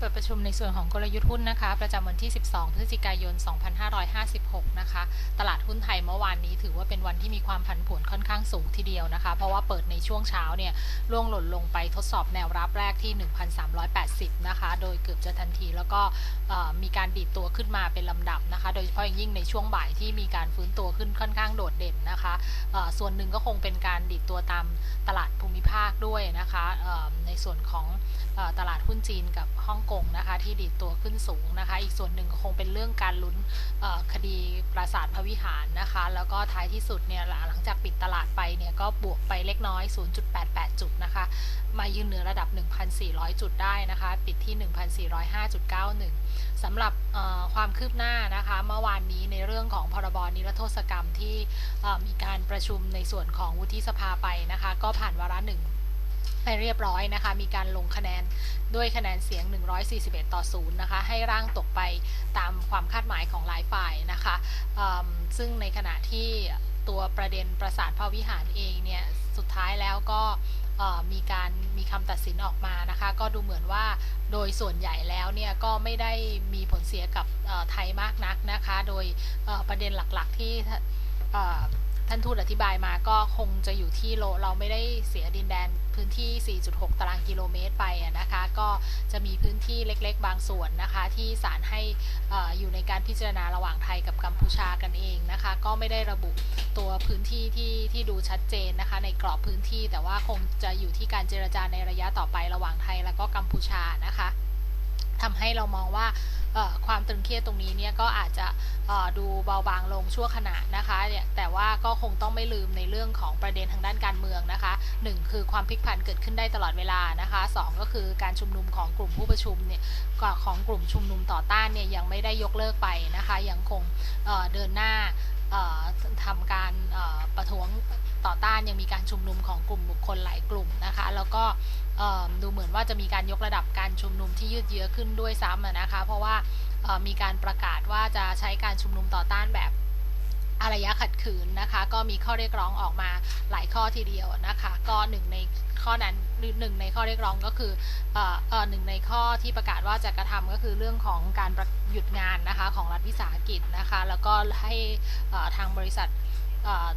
เปิดประชุมในส่วนของกลยุทธ์หุ้นนะคะ ประจำวันที่ 12 พฤศจิกายน 2556 นะคะ ตลาดหุ้นไทยเมื่อวานนี้ถือว่าเป็นวันที่มีความผันผวนค่อนข้างสูงทีเดียวนะคะ เพราะว่าเปิดในช่วงเช้าเนี่ยล่วงหล่นลงไปทดสอบแนวรับแรกที่ 1,380 นะคะ โดยเกือบจะทันทีแล้วก็มีการดีดตัวขึ้นมาเป็นลำดับนะคะ โดยเฉพาะอย่างยิ่งในช่วงบ่ายที่มีการฟื้นตัวขึ้นค่อนข้างโดดเด่นนะคะส่วนหนึ่งก็คงเป็นการดีดตัวตามตลาดภูมิภาคด้วยนะคะในส่วนของตลาดหุ้นจีนกับฮ่องกงนะคะที่ดีดตัวขึ้นสูงนะคะ อีกส่วนหนึ่งก็คงเป็นเรื่องการลุ้นคดีปราสาทพระวิหารนะคะ แล้วก็ท้ายที่สุดเนี่ยหลังจากปิดตลาดไปเนี่ยก็บวกไปเล็กน้อย 0.88 จุดนะคะ มายืนเหนือระดับ 1,400 จุดได้นะคะ ปิดที่ 1,405.91 สำหรับความคืบหน้านะคะ เมื่อวานนี้ในเรื่องของพรบนิรโทษกรรมที่มีการประชุมในส่วนของวุฒิสภาไปนะคะ ก็ผ่านวาระหนึ่ง ไปเรียบร้อยนะคะ มีการลงคะแนนด้วยคะแนนเสียง 141 ต่อ 0 นะคะ ให้ร่างตกไปตามความคาดหมายของหลายฝ่ายนะคะ ซึ่งในขณะที่ตัวประเด็นประสาทพระวิหารเองเนี่ย สุดท้ายแล้วก็มีการมีคำตัดสินออกมานะคะ ก็ดูเหมือนว่าโดยส่วนใหญ่แล้วเนี่ยก็ไม่ได้มีผลเสียกับไทยมากนักนะคะ โดยประเด็นหลักๆที่ ท่านทูตอธิบายมาก็คงจะอยู่ที่โลเราไม่ได้เสียดินแดนพื้นที่ 4.6 ตารางกิโลเมตรไปนะคะ ก็จะมีพื้นที่เล็กๆ บางส่วนนะคะ ที่ศาลให้ออยู่ในการพิจารณาระหว่างไทยกับกัมพูชากันเองนะคะ ก็ไม่ได้ระบุตัวพื้นที่ที่ที่ดูชัดเจนนะคะ ในกรอบพื้นที่แต่ว่าคงจะอยู่ที่การเจรจาในระยะต่อไประหว่างไทยแล้วก็กัมพูชานะคะทำให้เรามองว่า ความตึงเครียดตรงนี้เนี่ยก็อาจจะดูเบาบางลงชั่วขณะนะคะแต่ว่าก็คงต้องไม่ลืมในเรื่องของประเด็นทางด้านการเมืองนะคะหนึ่งคือความพลิกผันเกิดขึ้นได้ตลอดเวลานะคะสองก็คือการชุมนุมของกลุ่มผู้ประชุมเนี่ยของกลุ่มชุมนุมต่อต้านเนี่ยยังไม่ได้ยกเลิกไปนะคะ ยังคงเดินหน้า ทำการประท้วงต่อต้านยังมีการชุมนุมของกลุ่มบุคคลหลายกลุ่มนะคะ แล้วก็ดูเหมือนว่าจะมีการยกระดับการชุมนุมที่ยืดเยื้อขึ้นด้วยซ้ำนะคะ เพราะว่ามีการประกาศว่าจะใช้การชุมนุมต่อต้านแบบอารยะขัดขืนนะคะ ก็มีข้อเรียกร้องออกมาหลายข้อทีเดียวนะคะ ก็หนึ่งในข้อนั้น หนึ่งในข้อเรียกร้องก็คือหนึ่งในข้อที่ประกาศว่าจะกระทำก็คือเรื่องของการหยุดงานนะคะของรัฐวิสาหกิจนะคะ แล้วก็ให้ทางบริษัท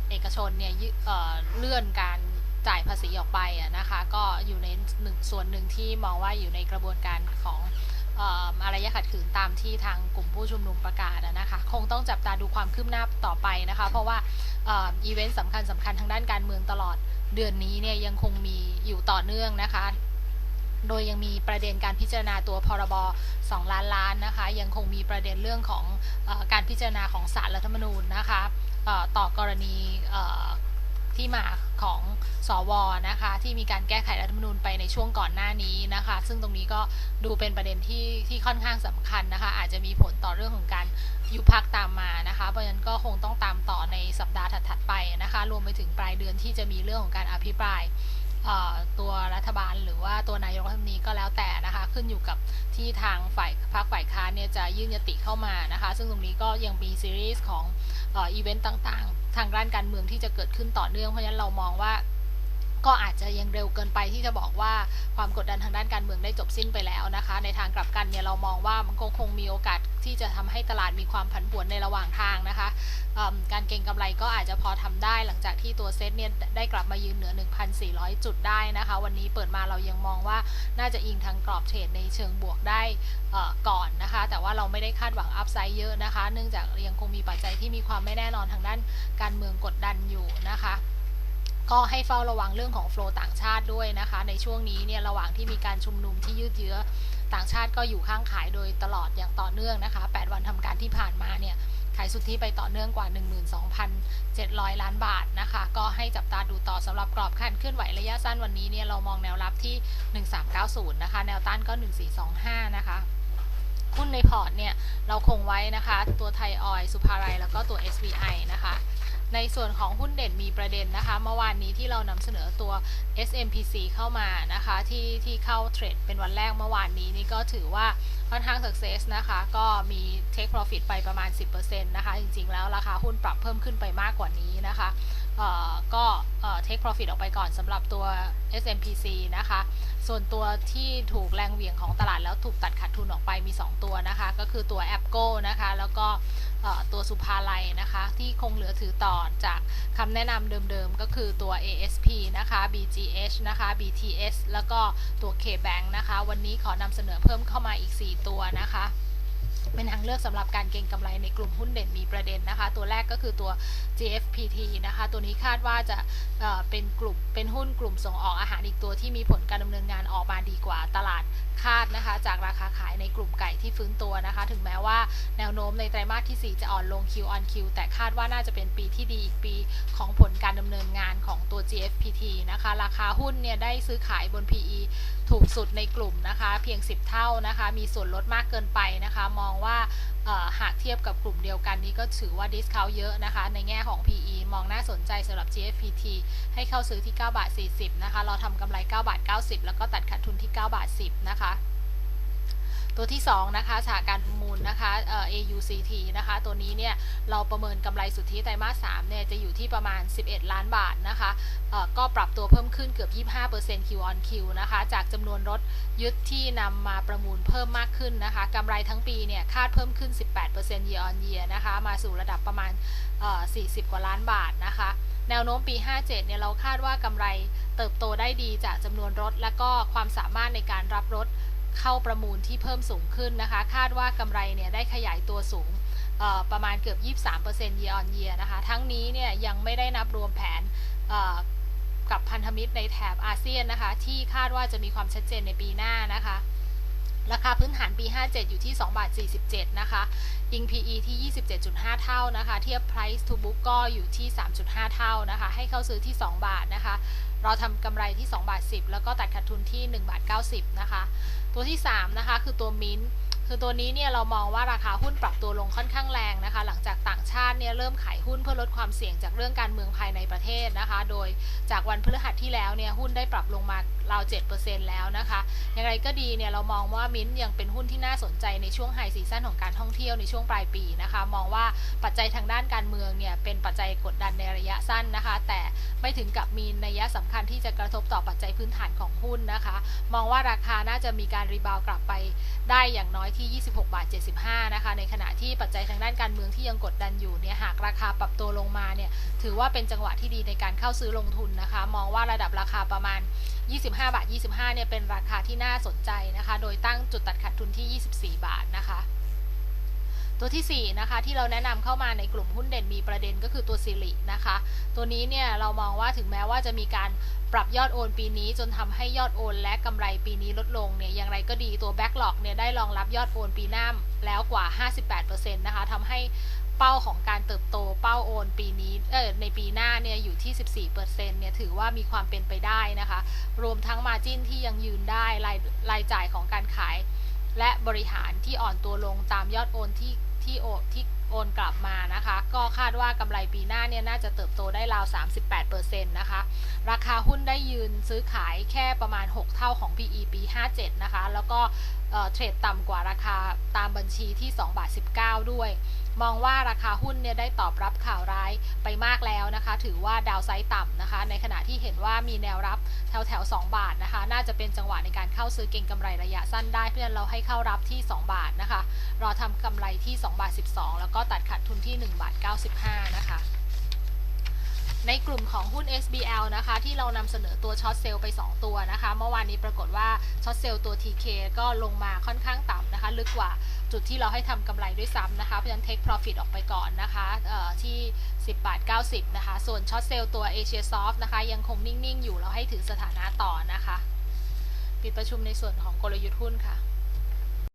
เอกชนเนี่ยเลื่อนการจ่ายภาษีออกไปนะคะ ก็อยู่ในหนึ่งส่วนหนึ่งที่มองว่าอยู่ในกระบวนการของอ่ออารยะขัดขืนตามที่ทางกลุ่มผู้ชุมนุมประกาศนะคะ คงต้องจับตาดูความคืบหน้าต่อไปนะคะ เพราะว่าอีเวนต์สำคัญสำคัญทางด้านการเมืองตลอด เดือนนี้เนี่ยยังคงมีอยู่ต่อเนื่องนะคะ โดยยังมีประเด็นการพิจารณาตัวพรบ 2 ล้านล้านนะคะ ยังคงมีประเด็นเรื่องของอการพิจารณาของศาลรัฐธรรมนูญนะคะต่อกรณีที่มา ของสวนะคะ ที่มีการแก้ไขรัฐธรรมนูญไปในช่วงก่อนหน้านี้นะคะ ซึ่งตรงนี้ก็ดูเป็นประเด็นที่ที่ค่อนข้างสำคัญนะคะ อาจจะมีผลต่อเรื่องของการยุบพักตามมานะคะ เพราะฉะนั้นก็คงต้องตามต่อในสัปดาห์ถัดๆไปนะคะ รวมไปถึงปลายเดือนที่จะมีเรื่องของการอภิปรายตัวรัฐบาลหรือว่าตัวนายกรัฐมนตรีก็แล้วแต่นะคะ ขึ้นอยู่กับที่ทางฝ่ายพรรคฝ่ายค้านเนี่ยจะยื่นยติเข้ามานะคะ ซึ่งตรงนี้ก็ยังมีซีรีส์ของ อีเวนต์ต่างๆ ทางด้านการเมืองที่จะเกิดขึ้นต่อเนื่อง เพราะฉะนั้นเรามองว่า ก็อาจจะยังเร็วเกินไปที่จะบอกว่าความกดดันทางด้านการเมืองได้จบสิ้นไปแล้วนะคะ ในทางกลับกันเนี่ยเรามองว่ามันคงคงมีโอกาสที่จะทำให้ตลาดมีความผันผวนในระหว่างทางนะคะการเก็งกำไรก็อาจจะพอทำได้หลังจากที่ตัวเซ็ตเนี่ยได้กลับมายืนเหนือ 1,400 จุดได้นะคะ วันนี้เปิดมาเรายังมองว่าน่าจะอิงทางกรอบเทรดในเชิงบวกได้ก่อนนะคะ แต่ว่าเราไม่ได้คาดหวังอัพไซด์เยอะนะคะ เนื่องจากยังคงมีปัจจัยที่มีความไม่แน่นอนทางด้านการเมืองกดดันอยู่นะคะ ก็ให้เฝ้าระวังเรื่องของโฟลต่างชาติด้วยนะคะ ในช่วงนี้เนี่ยระหว่างที่มีการชุมนุมที่ยืดเยื้อต่างชาติก็อยู่ข้างขายโดยตลอดอย่างต่อเนื่องนะคะ 8 วันทำการที่ผ่านมาเนี่ยขายสุทธิไปต่อเนื่องกว่า 12,700 ล้านบาทนะคะ ก็ให้จับตาดูต่อสำหรับกรอบการเคลื่อนไหวระยะสั้นวันนี้เนี่ยเรามองแนวรับที่ 1390 นะคะ แนวต้านก็ 1425 นะคะหุ้นในพอร์ตเนี่ยเราคงไว้นะคะ ตัวไทยออยสุภาไรแล้วก็ตัว SBI นะคะ ในส่วนของหุ้นเด่นมีประเด็นนะคะเมื่อวานนี้ที่เรานำเสนอตัว SMPC เข้ามานะคะที่ที่เข้าเทรดเป็นวันแรกเมื่อวานนี้นี่ก็ถือว่าค่อนข้าง success นะคะก็มี take profit ไปประมาณ 10%นะคะจริงๆแล้วราคาหุ้นปรับเพิ่มขึ้นไปมากกว่านี้นะคะเอ่อก็เอ่อ take profit ออกไปก่อนสำหรับตัว SMPC นะคะ ส่วนตัวที่ถูกแรงเหวี่ยงของตลาดแล้วถูกตัดขาดทุนออกไปมี 2 ตัวนะคะ ก็คือตัว a p g o นะคะ แล้วก็ ตัวสุภาลัยนะคะ ที่คงเหลือถือต่อจากคำแนะนำเดิมๆ ก็คือตัว ASP นะคะ BGH นะคะ BTS แล้วก็ตัว KBank นะคะ วันนี้ขอนำเสนอเพิ่มเข้ามาอีก 4 ตัวนะคะ เป็นทางเลือกสำหรับการเก็งกำไรในกลุ่มหุ้นเด่นมีประเด็นนะคะ ตัวแรกก็คือตัว GFPT นะคะ ตัวนี้คาดว่าจะเเป็นกลุ่มเป็นหุ้นกลุ่มส่งออกอาหารอีกตัวที่มีผลการดำเนินงานออกมาดีกว่าตลาดคาดนะคะ จากราคาขายในกลุ่มไก่ที่ฟื้นตัวนะคะ ถึงแม้ว่าแนวโน้มในไตรมาสที่ 4 จะอ่อนลง Q on Q แต่คาดว่าน่าจะเป็นปีที่ดีอีกปีของผลการดำเนินงานของตัว GFPT นะคะ ราคาหุ้นเนี่ยได้ซื้อขายบน PE ถูกสุดในกลุ่มนะคะ เพียง 10 เท่านะคะ มีส่วนลดมากเกินไปนะคะ มองว่าหากเทียบกับกลุ่มเดียวกันนี้ก็ถือว่าดิสคาวเยอะนะคะ ในแง่ของ PE มองน่าสนใจสำหรับ GFPT ให้เข้าซื้อที่ 9 บาท 40 นะคะ เราทำกำไร 9 บาท 90 แล้วก็ตัดขาดทุนที่ 9 บาท 10 นะคะ ตัวที่ 2 นะคะสหการประมูลนะคะ AUCT นะคะ ตัวนี้เนี่ยเราประเมินกำไรสุทธิไตรมาส3เนี่ยจะอยู่ที่ประมาณ 11 ล้านบาทนะคะก็ปรับตัวเพิ่มขึ้นเกือบ 25% Q on Q นะคะ จากจำนวนรถยึดที่นำมาประมูลเพิ่มมากขึ้นนะคะกำไรทั้งปีเนี่ยคาดเพิ่มขึ้น 18% year on year นะคะ มาสู่ระดับประมาณ 40 กว่าล้านบาทนะคะแนวโน้มปี 57 เนี่ย เราคาดว่ากำไรเติบโตได้ดีจากจำนวนรถ และก็ความสามารถในการรับรถ เข้าประมูลที่เพิ่มสูงขึ้นนะคะ คาดว่ากำไรเนี่ยได้ขยายตัวสูงประมาณเกือบ 23% year on year นะคะ ทั้งนี้เนี่ยยังไม่ได้นับรวมแผนกับพันธมิตรในแถบอาเซียนนะคะ ที่คาดว่าจะมีความชัดเจนในปีหน้านะคะ ราคาพื้นฐานปี 57 อยู่ที่2บาท47 นะคะยิง PE ที่ 27.5 เท่านะคะ เทียบ Price to Book ก็อยู่ที่ 3.5 เท่านะคะ ให้เข้าซื้อที่ 2 บาทนะคะ เราทำกำไรที่2บาท10 แล้วก็ตัดขาดทุนที่1บาท90 นะคะ ตัวที่ 3 นะคะ คือตัวมิ้น คือตัวนี้เนี่ยเรามองว่าราคาหุ้นปรับตัวลงค่อนข้างแรงนะคะ หลังจากต่างชาติเนี่ยเริ่มขายหุ้นเพื่อลดความเสี่ยงจากเรื่องการเมืองภายในประเทศนะคะ โดยจากวันพฤหัสที่แล้วเนี่ยหุ้นได้ปรับลงมาราว7%แล้วนะคะอย่างไรก็ดีเนี่ยเรามองว่ามิ้นท์ยังเป็นหุ้นที่น่าสนใจในช่วงไฮซีซั่นของการท่องเที่ยวในช่วงปลายปีนะคะ มองว่าปัจจัยทางด้านการเมืองเนี่ยเป็นปัจจัยกดดันในระยะสั้นนะคะ แต่ไม่ถึงกับมีนัยสำคัญที่จะกระทบต่อปัจจัยพื้นฐานของหุ้นนะคะ มองว่าราคาน่าจะมีการรีบาวกลับไปได้อย่างน้อยที่ 26 บาท 75 นะคะ ในขณะที่ปัจจัยทางด้านการเมืองที่ยังกดดันอยู่เนี่ย หากราคาปรับตัวลงมาเนี่ย ถือว่าเป็นจังหวะที่ดีในการเข้าซื้อลงทุนนะคะ มองว่าระดับราคาประมาณ 25 บาท 25 เนี่ย เป็นราคาที่น่าสนใจนะคะ โดยตั้งจุดตัดขาดทุนที่ 24 บาทนะคะ ตัวที่4นะคะที่เราแนะนำเข้ามาในกลุ่มหุ้นเด่นมีประเด็นก็คือตัวซิลินะคะ ตัวนี้เนี่ยเรามองว่าถึงแม้ว่าจะมีการปรับยอดโอนปีนี้จนทำให้ยอดโอนและกำไรปีนี้ลดลงเนี่ยอย่างไรก็ดีตัวแบ็กหลอกเนี่ยได้รองรับยอดโอนปีหน้าแล้วกว่า 58%นะคะทำให้เป้าของการเติบโตเป้าโอนปีนี้เออในปีหน้าเนี่ยอยู่ที่ 14%เนี่ยถือว่ามีความเป็นไปได้นะคะ รวมทั้งมาจิ้นที่ยังยืนได้รายรายจ่ายของการขาย และบริหารที่อ่อนตัวลงตามยอดโอนที่ ที่โอที่โอนกลับมานะคะ ก็คาดว่ากำไรปีหน้าเนี่ยน่าจะเติบโตได้ราว 38%นะคะ ราคาหุ้นได้ยืนซื้อขายแค่ประมาณ 6 เท่าของ PE ปี 57 นะคะ แล้วก็เทรดต่ำกว่าราคาตามบัญชีที่2บาท19 ด้วย มองว่าราคาหุ้นเนี่ยได้ตอบรับข่าวร้ายไปมากแล้วนะคะ ถือว่าดาวไซต์ต่ำนะคะ ในขณะที่เห็นว่ามีแนวรับแถวแถว2บาทนะคะ น่าจะเป็นจังหวะในการเข้าซื้อเก็งกำไรระยะสั้นได้ เพื่อนเราให้เข้ารับที่ 2 บาทนะคะ รอทำกำไรที่2บาท12 แล้วก็ตัดขาดทุนที่1บาท95 นะคะ ในกลุ่มของหุ้น SBL นะคะ ที่เรานำเสนอตัวช็อตเซลล์ไป 2 ตัวนะคะ เมื่อวานนี้ปรากฏว่าช็อตเซลล์ตัว TK ก็ลงมาค่อนข้างต่ำนะคะ ลึกกว่าจุดที่เราให้ทำกำไรด้วยซ้ำนะคะ เพราะฉะนั้น take profit ออกไปก่อนนะคะที่ 10 บาท 90 นะคะ ส่วนช็อตเซลล์ตัว Asia Soft นะคะ ยังคงนิ่ง ๆ อยู่เราให้ถือสถานะต่อนะคะ ปิดประชุมในส่วนของกลยุทธ์หุ้นค่ะ